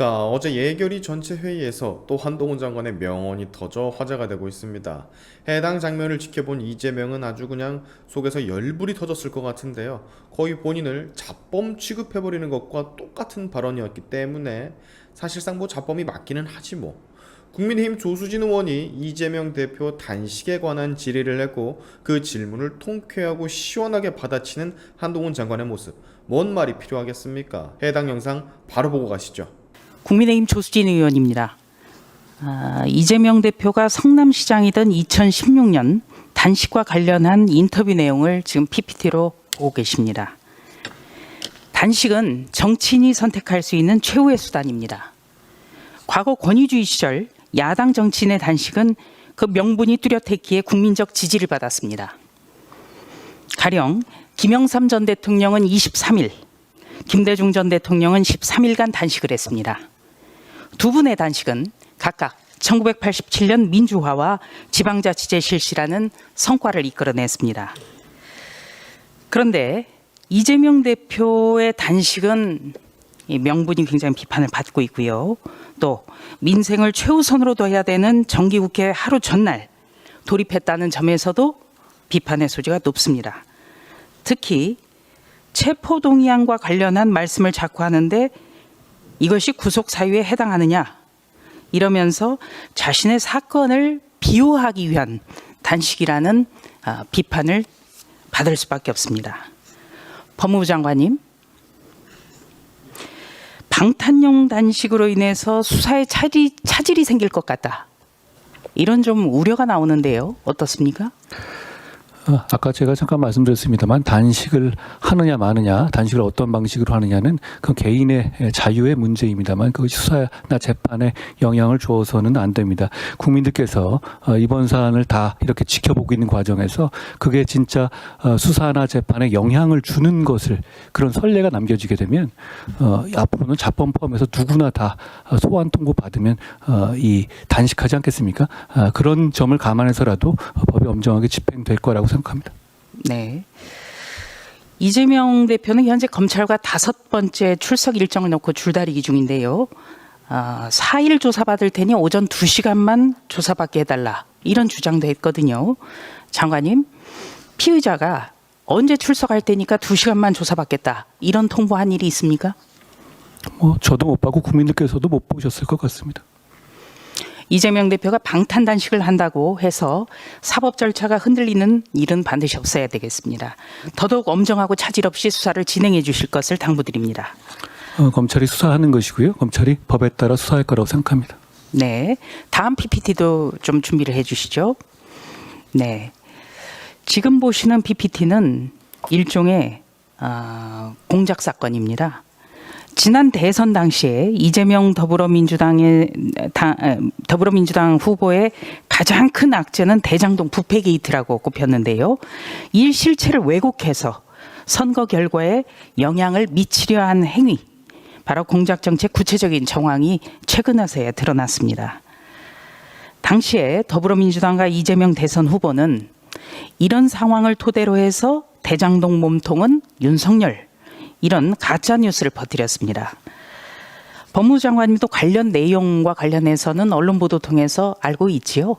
자, 어제 예결위 전체 회의에서 또 한동훈 장관의 명언이 터져 화제가 되고 있습니다. 해당 장면을 지켜본 이재명은 아주 그냥 속에서 열불이 터졌을 것 같은데요. 거의 본인을 자범 취급해버리는 것과 똑같은 발언이었기 때문에 사실상 뭐 자범이 맞기는 하지 뭐. 국민의힘 조수진 의원이 이재명 대표 단식에 관한 질의를 했고 그 질문을 통쾌하고 시원하게 받아치는 한동훈 장관의 모습. 뭔 말이 필요하겠습니까? 해당 영상 바로 보고 가시죠. 국민의힘 조수진 의원입니다. 아, 이재명 대표가 성남시장이던 2016년 단식과 관련한 인터뷰 내용을 지금 PPT로 보고 계십니다. 단식은 정치인이 선택할 수 있는 최후의 수단입니다. 과거 권위주의 시절 야당 정치인의 단식은 그 명분이 뚜렷했기에 국민적 지지를 받았습니다. 가령 김영삼 전 대통령은 23일, 김대중 전 대통령은 13일간 단식을 했습니다. 두 분의 단식은 각각 1987년 민주화와 지방자치제 실시라는 성과를 이끌어냈습니다. 그런데 이재명 대표의 단식은 이 명분이 굉장히 비판을 받고 있고요. 또 민생을 최우선으로 둬야 되는 정기국회 하루 전날 돌입했다는 점에서도 비판의 소지가 높습니다. 특히 체포동의안과 관련한 말씀을 자꾸 하는데 이것이 구속 사유에 해당하느냐 이러면서 자신의 사건을 비호하기 위한 단식이라는 아, 비판을 받을 수밖에 없습니다. 법무부 장관님, 방탄용 단식으로 인해서 수사에 차질, 차질이 생길 것 같다. 이런 좀 우려가 나오는데요. 어떻습니까? 어, 아까 제가 잠깐 말씀드렸습니다만 단식을 하느냐 마느냐, 단식을 어떤 방식으로 하느냐는 그 개인의 자유의 문제입니다만 그것이 수사나 재판에 영향을 주어서는 안 됩니다. 국민들께서 어, 이번 사안을 다 이렇게 지켜보고 있는 과정에서 그게 진짜 어, 수사나 재판에 영향을 주는 것을 그런 선례가 남겨지게 되면 어, 앞으로는 자범 포함해서 누구나 다 어, 소환 통보 받으면 어, 이 단식하지 않겠습니까? 아, 그런 점을 감안해서라도 어, 법이 엄정하게 집행될 거라고 생각합니다. 네. 이재명 대표는 현재 검찰과 다섯 번째 출석 일정을 놓고 줄다리기 중인데요. 아, 4일 조사받을 테니 오전 2시간만 조사받게 해달라. 이런 주장도 했거든요. 장관님, 피의자가 언제 출석할 테니까 2시간만 조사받겠다. 이런 통보한 일이 있습니까? 뭐 저도 못 봤고 국민들께서도 못 보셨을 것 같습니다. 이재명 대표가 방탄 단식을 한다고 해서 사법 절차가 흔들리는 일은 반드시 없어야 되겠습니다. 더더욱 엄정하고 차질 없이 수사를 진행해 주실 것을 당부드립니다. 어, 검찰이 수사하는 것이고요. 검찰이 법에 따라 수사할 거라고 생각합니다. 네. 다음 PPT도 좀 준비를 해 주시죠. 네. 지금 보시는 PPT는 일종의 아, 공작 사건입니다. 지난 대선 당시에 이재명 더불어민주당의 당- 에, 더불어민주당 후보의 가장 큰 악재는 대장동 부패 게이트라고 꼽혔는데요. 이 실체를 왜곡해서 선거 결과에 영향을 미치려 한 행위, 바로 공작 정책 구체적인 정황이 최근에서야 드러났습니다. 당시에 더불어민주당과 이재명 대선 후보는 이런 상황을 토대로 해서 대장동 몸통은 윤석열 이런 가짜 뉴스를 퍼뜨렸습니다. 법무장관님도 관련 내용과 관련해서는 언론 보도 통해서 알고 있지요.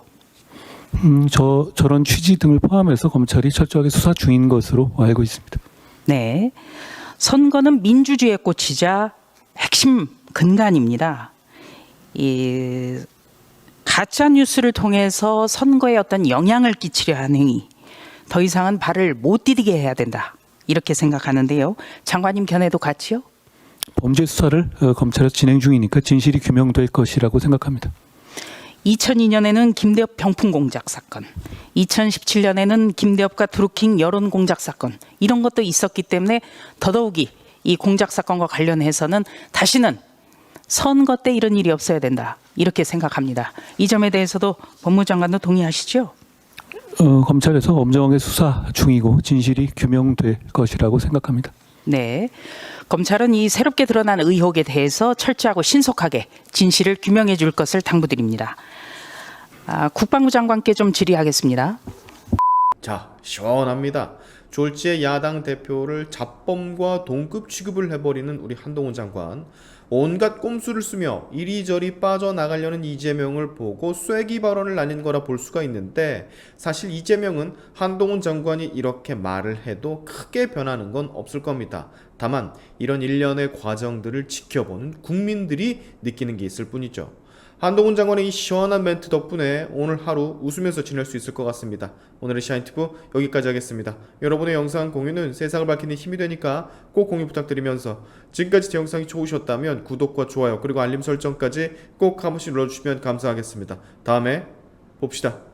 음, 저 저런 취지 등을 포함해서 검찰이 철저하게 수사 중인 것으로 알고 있습니다. 네. 선거는 민주주의의 꽃이자 핵심 근간입니다. 이 가짜 뉴스를 통해서 선거에 어떤 영향을 끼치려 하는 행위, 더 이상은 발을 못 디디게 해야 된다. 이렇게 생각하는데요. 장관님 견해도 같이요? 범죄 수사를 어, 검찰에서 진행 중이니까 진실이 규명될 것이라고 생각합니다. 2002년에는 김대엽 병풍 공작 사건, 2017년에는 김대엽과 드루킹 여론 공작 사건 이런 것도 있었기 때문에 더더욱이 이 공작 사건과 관련해서는 다시는 선거 때 이런 일이 없어야 된다 이렇게 생각합니다. 이 점에 대해서도 법무장관도 동의하시죠? 어, 검찰에서 엄정하게 수사 중이고 진실이 규명될 것이라고 생각합니다. 네. 검찰은 이 새롭게 드러난 의혹에 대해서 철저하고 신속하게 진실을 규명해 줄 것을 당부드립니다. 아, 국방부 장관께 좀 질의하겠습니다. 자, 시원합니다. 졸지에 야당 대표를 잡범과 동급 취급을 해버리는 우리 한동훈 장관. 온갖 꼼수를 쓰며 이리저리 빠져나가려는 이재명을 보고 쐐기 발언을 날린 거라 볼 수가 있는데 사실 이재명은 한동훈 장관이 이렇게 말을 해도 크게 변하는 건 없을 겁니다. 다만 이런 일련의 과정들을 지켜보는 국민들이 느끼는 게 있을 뿐이죠. 한동훈 장관의 이 시원한 멘트 덕분에 오늘 하루 웃으면서 지낼 수 있을 것 같습니다. 오늘의 샤인티브 여기까지 하겠습니다. 여러분의 영상 공유는 세상을 밝히는 힘이 되니까 꼭 공유 부탁드리면서 지금까지 제 영상이 좋으셨다면 구독과 좋아요 그리고 알림 설정까지 꼭 한 번씩 눌러주시면 감사하겠습니다. 다음에 봅시다.